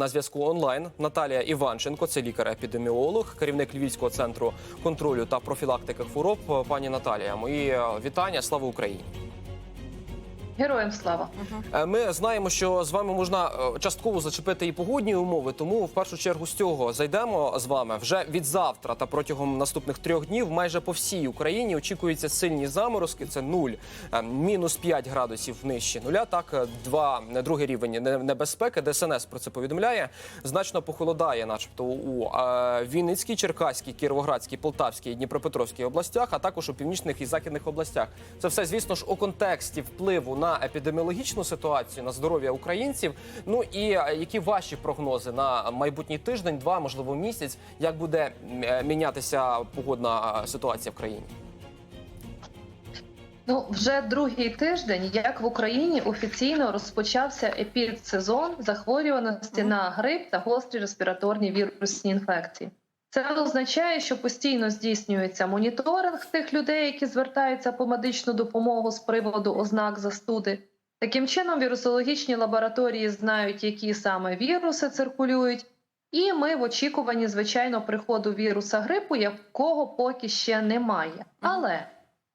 на зв'язку онлайн Наталія Іванченко, це лікар-епідеміолог, керівник Львівського центру контролю та профілактики хвороб. Пані Наталія, мої е, вітання. Слава Україні! Героям слава. Е, Ми знаємо, що з вами можна е, частково зачепити і погодні умови, тому в першу чергу з цього зайдемо з вами вже від завтра та протягом наступних трьох днів. Майже по всій Україні очікуються сильні заморозки. Це 0, е, мінус 5 градусів нижче нуля. Так, два е, другий рівень не- небезпеки. ДСНС про це повідомляє. Значно похолодає, начебто, у Вінницькій, Черкаській, Кіровоградській, Полтавській, Дніпропетровській областях, а також у північних і західних областях. Це все, звісно ж, у контексті впливу на епідеміологічну ситуацію, на здоров'я українців. Ну і е, які ваші прогнози на майбутній тиждень, два, можливо, місяць, як буде е, мінятися погодна е, ситуація в країні? Ну вже другий тиждень, як в Україні офіційно розпочався епідсезон захворюваності на грип та гострі респіраторні вірусні інфекції. Це означає, що постійно здійснюється моніторинг тих людей, які звертаються по медичну допомогу з приводу ознак застуди. Таким чином, вірусологічні лабораторії знають, які саме віруси циркулюють, і ми в очікуванні, звичайно, приходу віруса грипу, якого поки ще немає. Але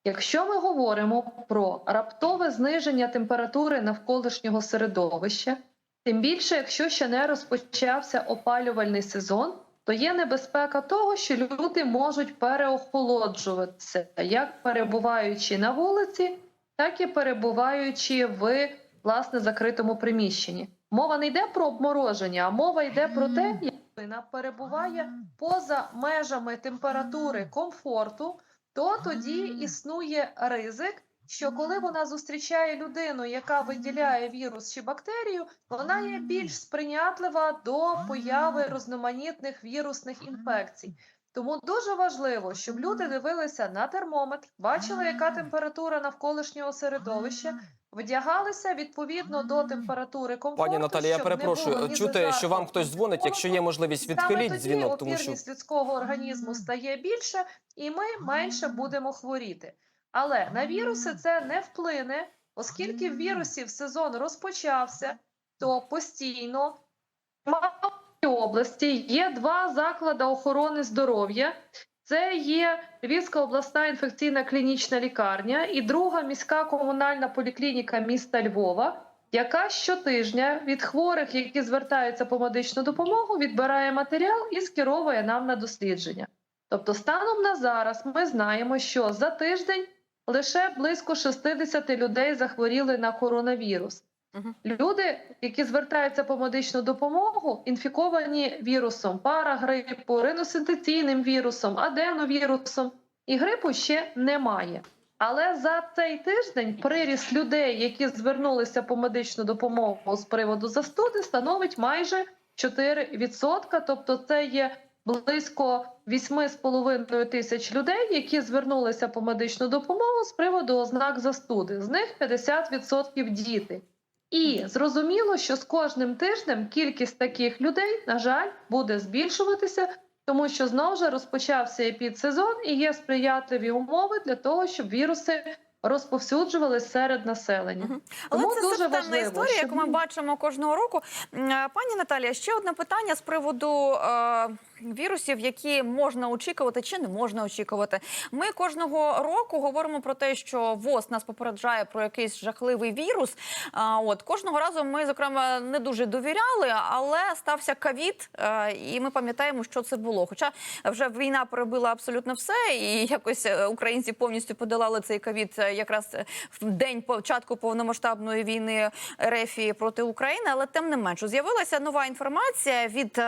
Якщо ми говоримо про раптове зниження температури навколишнього середовища, тим більше, якщо ще не розпочався опалювальний сезон, то є небезпека того, що люди можуть переохолоджуватися, як перебуваючи на вулиці, так і перебуваючи в власне закритому приміщенні. Мова не йде про обмороження, а мова йде про те, як людина перебуває поза межами температури комфорту то тоді існує ризик, що коли вона зустрічає людину, яка виділяє вірус чи бактерію, вона є більш сприйнятлива до появи різноманітних вірусних інфекцій. Тому дуже важливо, щоб люди дивилися на термометр, бачили, яка температура навколишнього середовища, вдягалися відповідно до температури комфорту. Пані Наталі, я перепрошую, чути, що вам хтось дзвонить. Якщо є можливість, Саме відхиліть тоді дзвінок, тому що людського організму стає більше, і ми менше будемо хворіти. Але на віруси це не вплине, оскільки в вірусів сезон розпочався, то постійно в Московській області є два заклади охорони здоров'я. Це є Львівська обласна інфекційна клінічна лікарня і друга міська комунальна поліклініка міста Львова, яка щотижня від хворих, які звертаються по медичну допомогу, відбирає матеріал і скеровує нам на дослідження. Тобто, станом на зараз ми знаємо, що за тиждень лише близько 60 людей захворіли на коронавірус. Люди, які звертаються по медичну допомогу, інфіковані вірусом парагрипу, риносинтеційним вірусом, аденовірусом, і грипу ще немає. Але за цей тиждень приріст людей, які звернулися по медичну допомогу з приводу застуди, становить майже 4%. Тобто, це є близько 8,5 тисяч людей, які звернулися по медичну допомогу з приводу ознак застуди. З них 50% діти. І зрозуміло, що з кожним тижнем кількість таких людей, на жаль, буде збільшуватися, тому що знову ж розпочався епідсезон і є сприятливі умови для того, щоб віруси розповсюджувалися серед населення. Мгм. Але Тому це дуже системна важливо, історія, щоб яку ми бачимо кожного року. Пані Наталія, ще одне питання з приводу е, вірусів, які можна очікувати чи не можна очікувати. Ми кожного року говоримо про те, що ВОЗ нас попереджає про якийсь жахливий вірус. А, от кожного разу ми, зокрема, не дуже довіряли, але стався ковід, е, і ми пам'ятаємо, що це було. Хоча вже війна перебила абсолютно все, і якось е, українці повністю подолали цей ковід е, якраз в день початку повномасштабної війни РФ проти України. Але тим не менше з'явилася нова інформація від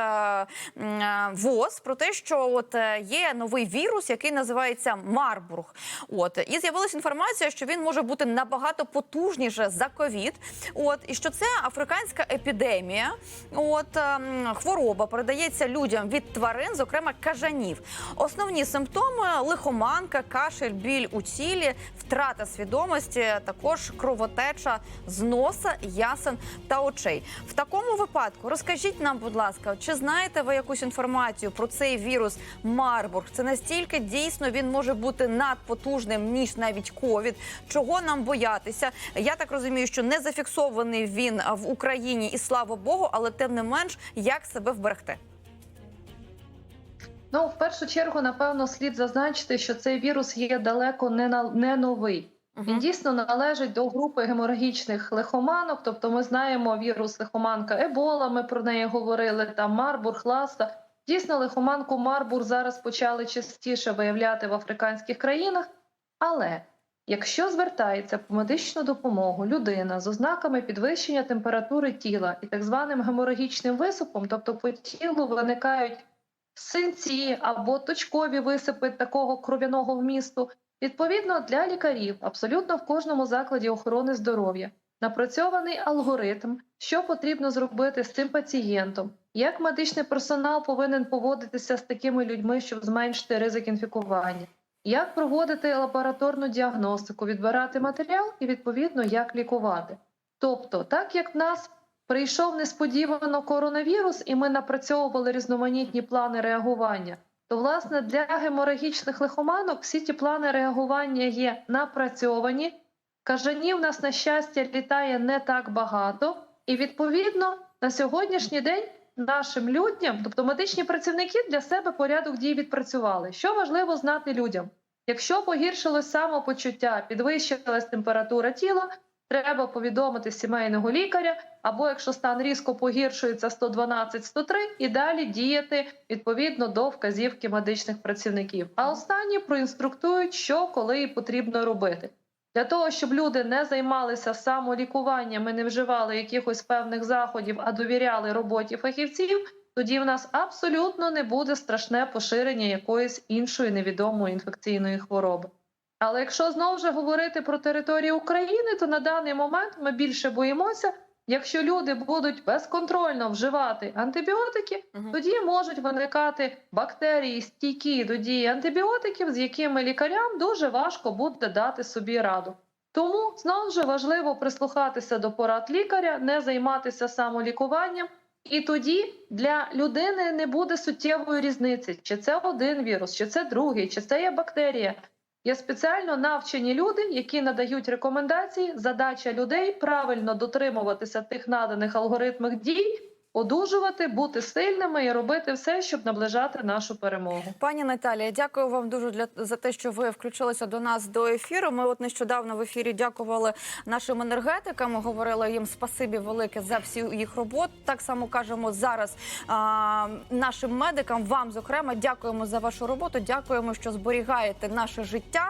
ВОЗ про те, що от е, є новий вірус, який називається Марбург. От і з'явилася інформація, що він може бути набагато потужніше за ковід. От і що це африканська епідемія. От ем, хвороба передається людям від тварин, зокрема кажанів. Основні симптоми лихоманка, кашель, біль у тілі, втрата втрата свідомості, також кровотеча з носа, ясен та очей. В такому випадку розкажіть нам, будь ласка, чи знаєте ви якусь інформацію про цей вірус Марбург? Це настільки дійсно він може бути надпотужним ніж навіть ковід. Чого нам боятися? Я так розумію, що не зафіксований він в Україні, і слава Богу, але тим не менш, як себе вберегти? Ну, в першу чергу, напевно, слід зазначити, що цей вірус є далеко не, на, не новий. Він дійсно належить до групи геморагічних лихоманок. Тобто, ми знаємо вірус лихоманка Ебола. Ми про неї говорили. Там Марбург, Ласта. Дійсно, лихоманку Марбур зараз почали частіше виявляти в африканських країнах. Але якщо звертається по медичну допомогу людина з ознаками підвищення температури тіла і так званим геморагічним висипом, тобто по тілу виникають синці або точкові висипи такого кров'яного вмісту. Відповідно, для лікарів абсолютно в кожному закладі охорони здоров'я напрацьований алгоритм, що потрібно зробити з цим пацієнтом, як медичний персонал повинен поводитися з такими людьми, щоб зменшити ризик інфікування, як проводити лабораторну діагностику, відбирати матеріал і відповідно як лікувати. Тобто, так як в нас прийшов несподівано коронавірус, і ми напрацьовували різноманітні плани реагування. То, власне, для геморагічних лихоманок всі ті плани реагування є напрацьовані. Кажанів нас, на щастя, літає не так багато, і відповідно на сьогоднішній день нашим людям, тобто медичні працівники, для себе порядок дій відпрацювали. Що важливо знати людям? Якщо погіршилось самопочуття, підвищилась температура тіла, треба повідомити сімейного лікаря, або якщо стан різко погіршується 112-103, і далі діяти відповідно до вказівки медичних працівників. А останні проінструктують, що коли потрібно робити. Для того, щоб люди не займалися самолікуванням і не вживали якихось певних заходів, а довіряли роботі фахівців, тоді в нас абсолютно не буде страшне поширення якоїсь іншої невідомої інфекційної хвороби. Але якщо знову ж говорити про територію України, то на даний момент ми більше боїмося, якщо люди будуть безконтрольно вживати антибіотики, Мгм. тоді можуть виникати бактерії, стійкі до дії антибіотиків, з якими лікарям дуже важко буде дати собі раду. Тому знову ж важливо прислухатися до порад лікаря, не займатися самолікуванням. І тоді для людини не буде суттєвої різниці, чи це один вірус, чи це другий, чи це є бактерія. Є спеціально навчені люди, які надають рекомендації. Задача людей правильно дотримуватися тих наданих алгоритмів дій, одужувати, бути сильними і робити все, щоб наближати нашу перемогу. Пані Наталія, дякую вам дуже для за те, що ви включилися до нас до ефіру. Ми от нещодавно в ефірі дякували нашим енергетикам. Говорили їм спасибі велике за всю їх роботу. Так само кажемо зараз а, нашим медикам. Вам зокрема дякуємо за вашу роботу. Дякуємо, що зберігаєте наше життя.